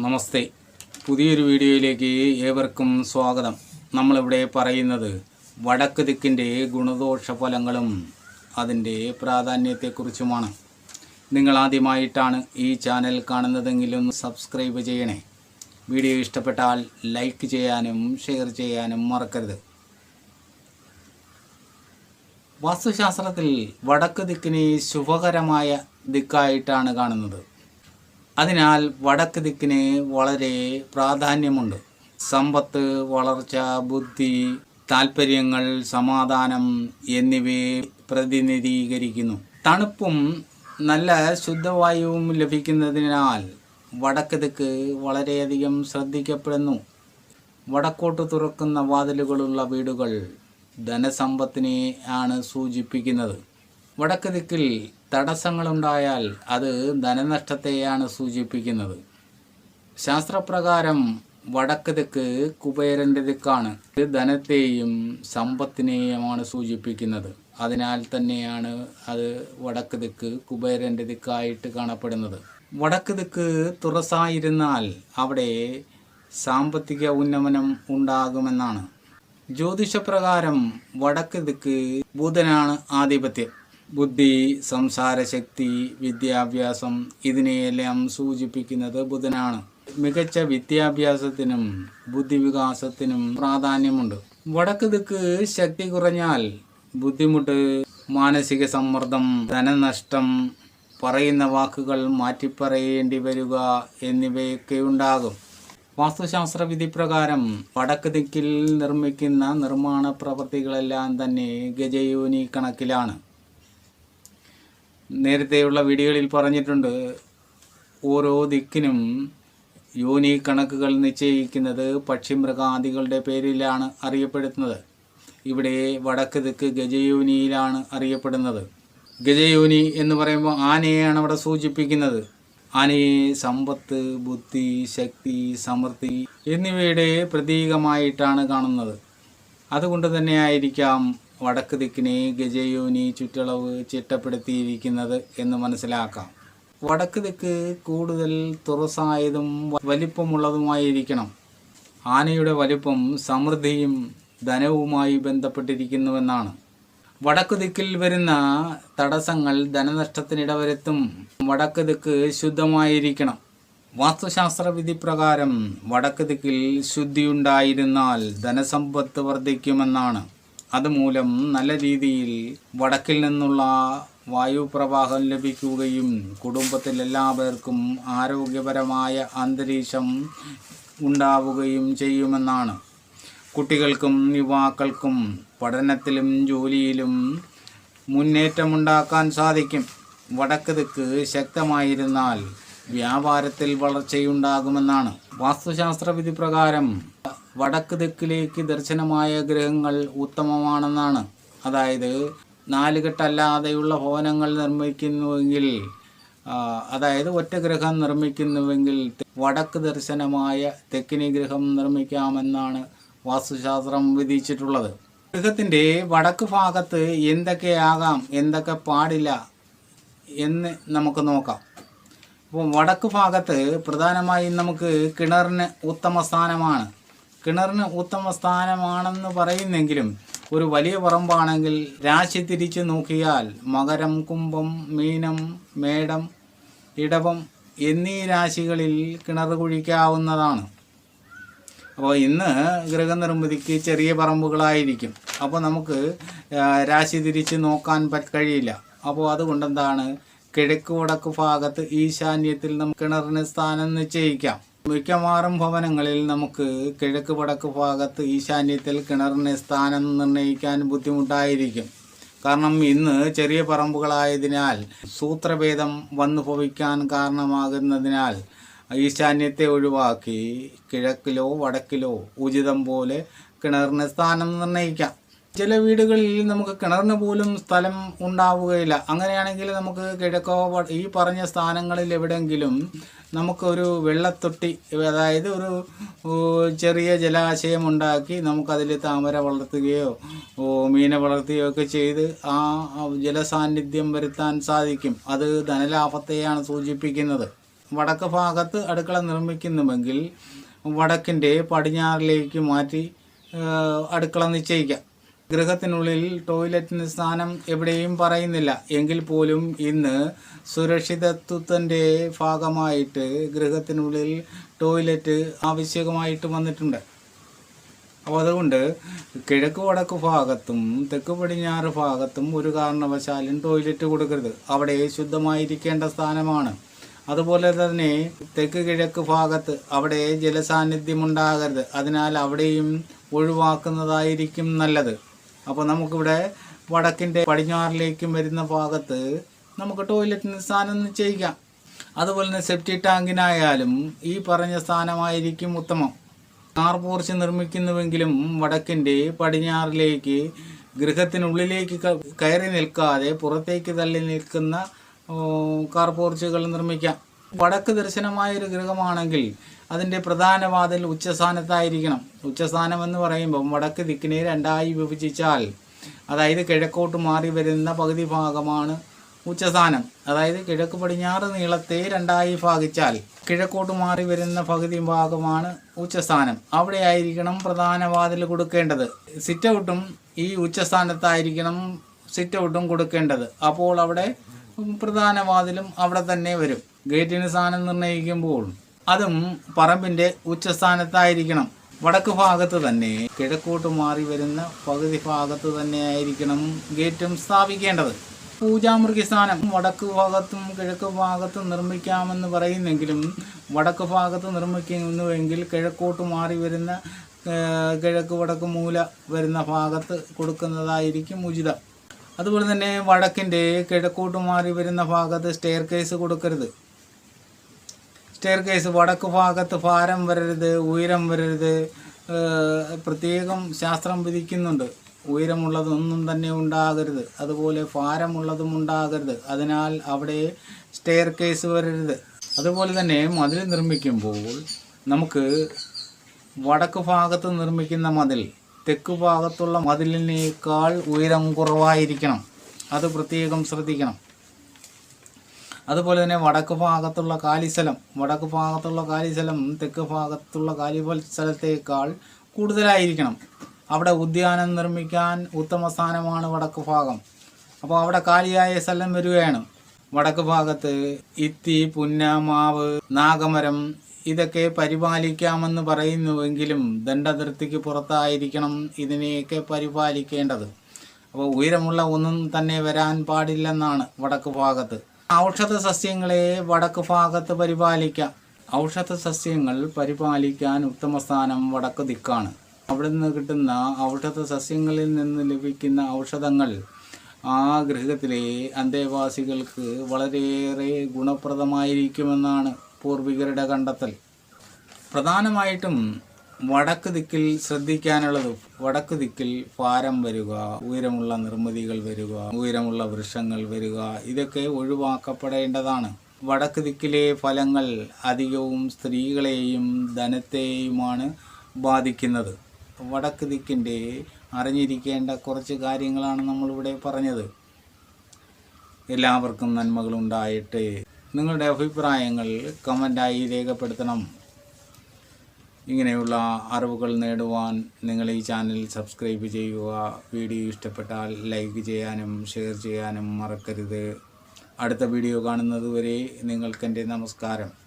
നമസ്തേ. പുതിയൊരു വീഡിയോയിലേക്ക് ഏവർക്കും സ്വാഗതം. നമ്മളിവിടെ പറയുന്നത് വടക്ക് ദിക്കിന്റെ ഗുണദോഷ ഫലങ്ങളും അതിന്റെ പ്രാധാന്യത്തെക്കുറിച്ചുമാണ്. നിങ്ങൾ ആദ്യമായിട്ടാണ് ഈ ചാനൽ കാണുന്നതെങ്കിലും സബ്സ്ക്രൈബ് ചെയ്യണേ. വീഡിയോ ഇഷ്ടപ്പെട്ടാൽ ലൈക്ക് ചെയ്യാനും ഷെയർ ചെയ്യാനും മറക്കരുത്. വാസ്തുശാസ്ത്രത്തിൽ വടക്ക് ദിക്കിനെ ശുഭകരമായ ദിക്കായിട്ടാണ് കാണുന്നത്. അതിനാൽ വടക്ക് ദിക്കിന് വളരെ പ്രാധാന്യമുണ്ട്. സമ്പത്ത് വളർച്ച ബുദ്ധി താൽപ്പര്യങ്ങൾ സമാധാനം എന്നിവയെ പ്രതിനിധീകരിക്കുന്നു. തണുപ്പും നല്ല ശുദ്ധവായുവും ലഭിക്കുന്നതിനാൽ വടക്ക് ദിക്ക് വളരെയധികം ശ്രദ്ധിക്കപ്പെടുന്നു. വടക്കോട്ട് തുറക്കുന്ന വാതിലുകളുള്ള വീടുകൾ ധനസമ്പത്തിനെ ആണ് സൂചിപ്പിക്കുന്നത്. വടക്ക് ദിക്കിൽ തടസ്സങ്ങളുണ്ടായാൽ അത് ധനനഷ്ടത്തെയാണ് സൂചിപ്പിക്കുന്നത്. ശാസ്ത്രപ്രകാരം വടക്ക് ദിക്ക് കുബേരന്റെ ദിക്കാണ്. ഇത് ധനത്തെയും സമ്പത്തിനെയുമാണ് സൂചിപ്പിക്കുന്നത്. അതിനാൽ തന്നെയാണ് അത് വടക്ക് ദിക്ക് കുബേരന്റെ ദിക്കായിട്ട് കാണപ്പെടുന്നത്. വടക്ക് ദിക്ക് തുറസായിരുന്നാൽ അവിടെ സാമ്പത്തിക ഉന്നമനം ഉണ്ടാകുമെന്നാണ്. ജ്യോതിഷപ്രകാരം വടക്ക് ദിക്ക് ബുധനാണ് ആധിപത്യം. ബുദ്ധി സംസാരശക്തി വിദ്യാഭ്യാസം ഇതിനെയെല്ലാം സൂചിപ്പിക്കുന്നത് ബുധനാണ്. മികച്ച വിദ്യാഭ്യാസത്തിനും ബുദ്ധിവികാസത്തിനും പ്രാധാന്യമുണ്ട്. വടക്ക് ദിക്ക് ശക്തി കുറഞ്ഞാൽ ബുദ്ധിമുട്ട് മാനസിക സമ്മർദ്ദം ധനനഷ്ടം പറയുന്ന വാക്കുകൾ മാറ്റിപ്പറയേണ്ടി വരിക എന്നിവയൊക്കെ ഉണ്ടാകും. വാസ്തുശാസ്ത്ര വിധി പ്രകാരം വടക്ക് ദിക്കിൽ നിർമ്മിക്കുന്ന നിർമ്മാണ പ്രവൃത്തികളെല്ലാം തന്നെ ഗജയോനി കണക്കിലാണ്. നേരത്തെയുള്ള വീഡിയോകളിൽ പറഞ്ഞിട്ടുണ്ട്. ഓരോ ദിക്കിനും യോനി കണക്കുകൾ നിശ്ചയിക്കുന്നത് പക്ഷിമൃഗാദികളുടെ പേരിലാണ് അറിയപ്പെടുന്നത്. ഇവിടെ വടക്ക് ദിക്ക് ഗജയോനിയിലാണ് അറിയപ്പെടുന്നത്. ഗജയോനി എന്ന് പറയുമ്പോൾ ആനയെയാണ് അവിടെ സൂചിപ്പിക്കുന്നത്. ആനയെ സമ്പത്ത് ബുദ്ധി ശക്തി സമൃദ്ധി എന്നിവയുടെ പ്രതീകമായിട്ടാണ് കാണുന്നത്. അതുകൊണ്ട് തന്നെ ആയിരിക്കാം വടക്ക് ദിക്കിനെ ഗജയോനി ചുറ്റളവ് ചിട്ടപ്പെടുത്തിയിരിക്കുന്നത് എന്ന് മനസ്സിലാക്കാം. വടക്ക് ദിക്ക് കൂടുതൽ തുറസായതും വലിപ്പമുള്ളതുമായിരിക്കണം. ആനയുടെ വലിപ്പം സമൃദ്ധിയും ധനവുമായി ബന്ധപ്പെട്ടിരിക്കുന്നുവെന്നാണ്. വടക്ക് ദിക്കിൽ വരുന്ന തടസ്സങ്ങൾ ധനനഷ്ടത്തിനിടവരുത്തും വടക്ക് ദിക്ക് ശുദ്ധമായിരിക്കണം. വാസ്തുശാസ്ത്ര വിധി പ്രകാരം വടക്ക് ദിക്കിൽ ശുദ്ധിയുണ്ടായിരുന്നാൽ ധനസമ്പത്ത് വർദ്ധിക്കുമെന്നാണ്. അതുമൂലം നല്ല രീതിയിൽ വടക്കിൽ നിന്നുള്ള വായുപ്രവാഹം ലഭിക്കുകയും കുടുംബത്തിൽ എല്ലാവർക്കും ആരോഗ്യപരമായ അന്തരീക്ഷം ഉണ്ടാവുകയും ചെയ്യുമെന്നാണ്. കുട്ടികൾക്കും യുവാക്കൾക്കും പഠനത്തിലും ജോലിയിലും മുന്നേറ്റമുണ്ടാക്കാൻ സാധിക്കും. വടക്ക് ദിക്ക് ശക്തമായിരുന്നാൽ വ്യാപാരത്തിൽ വളർച്ചയുണ്ടാകുമെന്നാണ്. വാസ്തുശാസ്ത്ര വിധി പ്രകാരം വടക്ക് ദിക്കിലേക്ക് ദർശനമായ ഗ്രഹങ്ങൾ ഉത്തമമാണെന്നാണ്. അതായത് നാലുകെട്ടല്ലാതെയുള്ള ഭവനങ്ങൾ നിർമ്മിക്കുന്നുവെങ്കിൽ അതായത് ഒറ്റ ഗ്രഹം നിർമ്മിക്കുന്നുവെങ്കിൽ വടക്ക് ദർശനമായ തെക്കിനി ഗ്രഹം നിർമ്മിക്കാമെന്നാണ് വാസ്തുശാസ്ത്രം വിധിച്ചിട്ടുള്ളത്. ഗൃഹത്തിന്റെ വടക്ക് ഭാഗത്ത് എന്തൊക്കെയാകാം എന്തൊക്കെ പാടില്ല എന്ന് നമുക്ക് നോക്കാം. അപ്പോൾ വടക്ക് ഭാഗത്ത് പ്രധാനമായും നമുക്ക് കിണറിന് ഉത്തമ സ്ഥാനമാണ് കിണറിന് ഉത്തമ സ്ഥാനമാണെന്ന് പറയുന്നെങ്കിലും ഒരു വലിയ പറമ്പാണെങ്കിൽ രാശി തിരിച്ചു നോക്കിയാൽ മകരം കുംഭം മീനം മേടം ഇടവം എന്നീ രാശികളിൽ കിണർ കുഴിക്കാവുന്നതാണ്. അപ്പോൾ ഇന്ന് ഗൃഹനിർമ്മിതിക്ക് ചെറിയ പറമ്പുകളായിരിക്കും. അപ്പോൾ നമുക്ക് രാശി തിരിച്ച് നോക്കാൻ കഴിയില്ല. അപ്പോൾ അതുകൊണ്ട് എന്താണ് കിഴക്ക് വടക്ക് ഭാഗത്ത് ഈശാന്യത്തിൽ നമുക്ക് കിണറിന് സ്ഥാനം നിശ്ചയിക്കാം. മിക്കവാറും ഭവനങ്ങളിൽ നമുക്ക് കിഴക്ക് വടക്ക് ഭാഗത്ത് ഈശാന്യത്തിൽ കിണറിന് സ്ഥാനം നിർണയിക്കാൻ ബുദ്ധിമുട്ടായിരിക്കും. കാരണം ഇന്ന് ചെറിയ പറമ്പുകളായതിനാൽ സൂത്രഭേദം വന്നു ഭവിക്കാൻ കാരണമാകുന്നതിനാൽ ഈശാന്യത്തെ ഒഴിവാക്കി കിഴക്കിലോ വടക്കിലോ ഉചിതം പോലെ കിണറിന് സ്ഥാനം നിർണയിക്കാം. ചില വീടുകളിൽ നമുക്ക് കിണറിന് പോലും സ്ഥലം ഉണ്ടാവുകയില്ല. അങ്ങനെയാണെങ്കിൽ നമുക്ക് കിഴക്കോ ഈ പറഞ്ഞ സ്ഥാനങ്ങളിൽ എവിടെയെങ്കിലും നമുക്കൊരു വെള്ളത്തൊട്ടി അതായത് ഒരു ചെറിയ ജലാശയം ഉണ്ടാക്കി നമുക്കതിൽ താമര വളർത്തുകയോ മീനെ വളർത്തുകയോ ഒക്കെ ചെയ്ത് ആ ജലസാന്നിധ്യം വരുത്താൻ സാധിക്കും. അത് ധനലാഭത്തെയാണ് സൂചിപ്പിക്കുന്നത്. വടക്ക് ഭാഗത്ത് അടുക്കള നിർമ്മിക്കുന്നുവെങ്കിൽ വടക്കിന്റെ പടിഞ്ഞാറിലേക്ക് മാറ്റി അടുക്കള നിശ്ചയിക്കാം. ഗൃഹത്തിനുള്ളിൽ ടോയ്ലറ്റിന് സ്ഥാനം എവിടെയും പറയുന്നില്ല. എങ്കിൽ പോലും ഇന്ന് സുരക്ഷിതത്വത്തിന്റെ ഭാഗമായിട്ട് ഗൃഹത്തിനുള്ളിൽ ടോയ്ലറ്റ് ആവശ്യകമായിട്ട് വന്നിട്ടുണ്ട്. അപ്പോൾ അതുകൊണ്ട് കിഴക്ക് വടക്ക് ഭാഗത്തും തെക്ക് പടിഞ്ഞാറ് ഭാഗത്തും ഒരു കാരണവശാലും ടോയ്ലറ്റ് കൊടുക്കരുത്. അവിടെ ശുദ്ധമായിരിക്കേണ്ട സ്ഥാനമാണ്. അതുപോലെ തന്നെ തെക്ക് കിഴക്ക് ഭാഗത്ത് അവിടെ ജലസാന്നിധ്യം ഉണ്ടാകരുത് അതിനാൽ അവിടെയും ഒഴിവാക്കുന്നതായിരിക്കും നല്ലത്. അപ്പോൾ നമുക്കിവിടെ വടക്കിന്റെ പടിഞ്ഞാറിലേക്കും വരുന്ന ഭാഗത്ത് നമുക്ക് ടോയ്ലറ്റിന് സ്ഥാനം നിശ്ചയിക്കാം. അതുപോലെ തന്നെ സെപ്റ്റി ടാങ്കിനായാലും ഈ പറഞ്ഞ സ്ഥാനമായിരിക്കും ഉത്തമം. കാർ പോർച്ച് നിർമ്മിക്കുന്നുവെങ്കിലും വടക്കിന്റെ പടിഞ്ഞാറിലേക്ക് ഗൃഹത്തിനുള്ളിലേക്ക് കയറി നിൽക്കാതെ പുറത്തേക്ക് തള്ളി നിൽക്കുന്ന കാർ പോർച്ചുകൾ നിർമ്മിക്കാം. വടക്ക് ദർശനമായ ഒരു ഗൃഹമാണെങ്കിൽ അതിന്റെ പ്രധാന വാതിൽ ഉച്ചസ്ഥാനത്തായിരിക്കണം. ഉച്ചസ്ഥാനം എന്ന് പറയുമ്പം വടക്ക് ദിക്കിനെ രണ്ടായി വിഭജിച്ചാൽ അതായത് കിഴക്കോട്ട് മാറി വരുന്ന പകുതി ഭാഗമാണ് ഉച്ചസ്ഥാനം. അതായത് കിഴക്ക് പടിഞ്ഞാറ് നീളത്തെ രണ്ടായി ഭാഗിച്ചാൽ കിഴക്കോട്ട് മാറി വരുന്ന പകുതി ഭാഗമാണ് ഉച്ചസ്ഥാനം. അവിടെ ആയിരിക്കണം പ്രധാന വാതിൽ കൊടുക്കേണ്ടത്. സിറ്റൗട്ടും ഈ ഉച്ചസ്ഥാനത്തായിരിക്കണം സിറ്റ് ഔട്ടും കൊടുക്കേണ്ടത്. അപ്പോൾ അവിടെ പ്രധാന വാതിലും അവിടെ തന്നെ വരും. ഗേറ്റിന് സ്ഥാനം നിർണയിക്കുമ്പോൾ അതും പറമ്പിന്റെ ഉച്ചസ്ഥാനത്തായിരിക്കണം. വടക്ക് ഭാഗത്ത് തന്നെ കിഴക്കോട്ട് മാറി വരുന്ന പകുതി ഭാഗത്ത് തന്നെ ആയിരിക്കണം ഗേറ്റും സ്ഥാപിക്കേണ്ടത്. പൂജാമൃഗി സ്ഥാനം വടക്ക് ഭാഗത്തും കിഴക്ക് ഭാഗത്തും നിർമ്മിക്കാമെന്ന് പറയുന്നെങ്കിലും വടക്ക് ഭാഗത്ത് നിർമ്മിക്കുന്നുവെങ്കിൽ കിഴക്കോട്ട് മാറി വരുന്ന കിഴക്ക് വടക്ക് മൂല വരുന്ന ഭാഗത്ത് കൊടുക്കുന്നതായിരിക്കും ഉചിതം. അതുപോലെ തന്നെ വടക്കിന്റെ കിഴക്കോട്ട് മാറി വരുന്ന ഭാഗത്ത് സ്റ്റെയർ കേസ് കൊടുക്കരുത്. സ്റ്റെയർ കേസ് വടക്ക് ഭാഗത്ത് ഭാരം വരരുത് ഉയരം വരരുത്. പ്രത്യേകം ശാസ്ത്രം വിധിക്കുന്നുണ്ട്. ഉയരമുള്ളതൊന്നും തന്നെ ഉണ്ടാകരുത്. അതുപോലെ ഭാരമുള്ളതും ഉണ്ടാകരുത്. അതിനാൽ അവിടെ സ്റ്റെയർ കേസ് വരരുത്. അതുപോലെ തന്നെ മതിൽ നിർമ്മിക്കുമ്പോൾ നമുക്ക് വടക്ക് ഭാഗത്ത് നിർമ്മിക്കുന്ന മതിൽ തെക്ക് ഭാഗത്തുള്ള മതിലിനേക്കാൾ ഉയരം കുറവായിരിക്കണം. അത് പ്രത്യേകം ശ്രദ്ധിക്കണം. അതുപോലെ തന്നെ വടക്ക് ഭാഗത്തുള്ള കാലിസ്ഥലം വടക്ക് ഭാഗത്തുള്ള കാലിസ്ഥലം തെക്ക് ഭാഗത്തുള്ള കാലിസ്ഥലത്തേക്കാൾ കൂടുതലായിരിക്കണം. അവിടെ ഉദ്യാനം നിർമ്മിക്കാൻ ഉത്തമ സ്ഥാനമാണ് വടക്ക് ഭാഗം. അപ്പോൾ അവിടെ കാലിയായ സ്ഥലം വരികയാണ്. വടക്ക് ഭാഗത്ത് ഇത്തി പുന്ന മാവ് നാഗമരം ഇതൊക്കെ പരിപാലിക്കാമെന്ന് പറയുന്നുവെങ്കിലും ദണ്ഡതിർത്തിക്ക് പുറത്തായിരിക്കണം ഇതിനെയൊക്കെ പരിപാലിക്കേണ്ടത്. അപ്പോൾ ഉയരമുള്ള ഒന്നും തന്നെ വരാൻ പാടില്ലെന്നാണ് വടക്ക് ഭാഗത്ത്. ഔഷധ സസ്യങ്ങളെ വടക്ക് ഭാഗത്ത് പരിപാലിക്കാം. ഔഷധ സസ്യങ്ങൾ പരിപാലിക്കാൻ ഉത്തമ സ്ഥാനം വടക്ക് ദിക്കാണ്. അവിടെ നിന്ന് കിട്ടുന്ന ഔഷധ സസ്യങ്ങളിൽ നിന്ന് ലഭിക്കുന്ന ഔഷധങ്ങൾ ആ ഗൃഹത്തിലെ അന്തേവാസികൾക്ക് വളരെയേറെ ഗുണപ്രദമായിരിക്കുമെന്നാണ് പൂർവികരുടെ കണ്ടെത്തൽ. പ്രധാനമായിട്ടും വടക്ക് ദിക്കിൽ ശ്രദ്ധിക്കാനുള്ളത് വടക്ക് ദിക്കിൽ ഭാരം വരിക ഉയരമുള്ള നിർമ്മിതികൾ വരിക ഉയരമുള്ള വൃക്ഷങ്ങൾ വരിക ഇതൊക്കെ ഒഴിവാക്കപ്പെടേണ്ടതാണ്. വടക്ക് ദിക്കിലെ ഫലങ്ങൾ അധികവും സ്ത്രീകളെയും ധനത്തെയുമാണ് ബാധിക്കുന്നത്. വടക്ക് ദിക്കിന്റെ അറിഞ്ഞിരിക്കേണ്ട കുറച്ച് കാര്യങ്ങളാണ് നമ്മളിവിടെ പറഞ്ഞത്. എല്ലാവർക്കും നന്മകളുണ്ടായിട്ട് നിങ്ങളുടെ അഭിപ്രായങ്ങൾ കമന്റായി രേഖപ്പെടുത്തണം. ഇങ്ങനെയുള്ള അറിവുകൾ നേടുവാൻ നിങ്ങൾ ഈ ചാനൽ സബ്സ്ക്രൈബ് ചെയ്യുക. വീഡിയോ ഇഷ്ടപ്പെട്ടാൽ ലൈക്ക് ചെയ്യാനും ഷെയർ ചെയ്യാനും മറക്കരുത്. അടുത്ത വീഡിയോ കാണുന്നതുവരെ നിങ്ങൾക്കെന്റെ നമസ്കാരം.